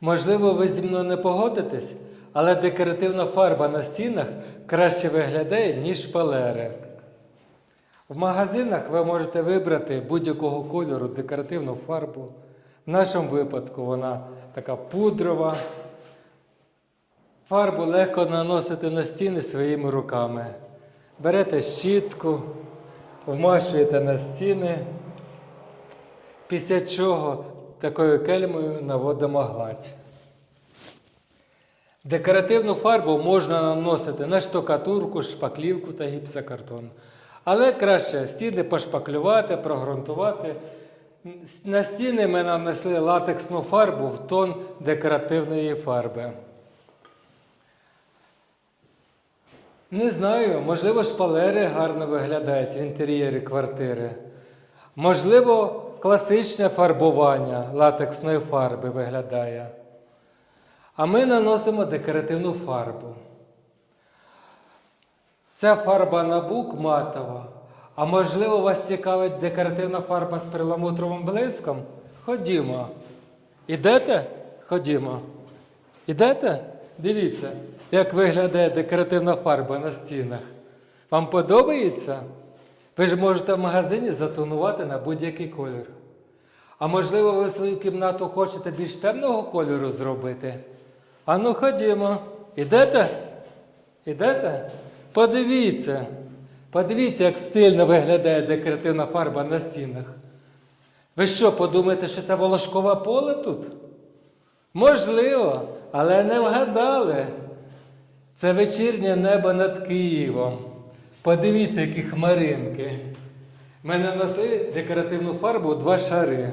Можливо, ви зі мною не погодитесь, але декоративна фарба на стінах краще виглядає, ніж шпалери. В магазинах ви можете вибрати будь-якого кольору декоративну фарбу. В нашому випадку вона така пудрова. Фарбу легко наносити на стіни своїми руками. Берете щітку, вмащуєте на стіни, після чого такою кельмою наводимо гладь. Декоративну фарбу можна наносити на штукатурку, шпаклівку та гіпсокартон. Але краще стіни пошпаклювати, прогрунтувати. На стіни ми нанесли латексну фарбу в тон декоративної фарби. Не знаю, можливо, шпалери гарно виглядають в інтер'єрі квартири. Можливо, класичне фарбування латексної фарби виглядає. А ми наносимо декоративну фарбу. Ця фарба набук матова. А можливо, вас цікавить декоративна фарба з перламутровим блиском? Ходімо. Ідете? Ходімо. Ідете? Дивіться, як виглядає декоративна фарба на стінах. Вам подобається? Ви ж можете в магазині затонувати на будь-який колір. А можливо, ви свою кімнату хочете більш темного кольору зробити? А ну ходімо. Ідете? Ідете? Подивіться. Подивіться, як стильно виглядає декоративна фарба на стінах. Ви що, подумаєте, що це волошкове поле тут? Можливо, але не вгадали. Це вечірнє небо над Києвом. Подивіться, які хмаринки. У мене нанесли декоративну фарбу два шари.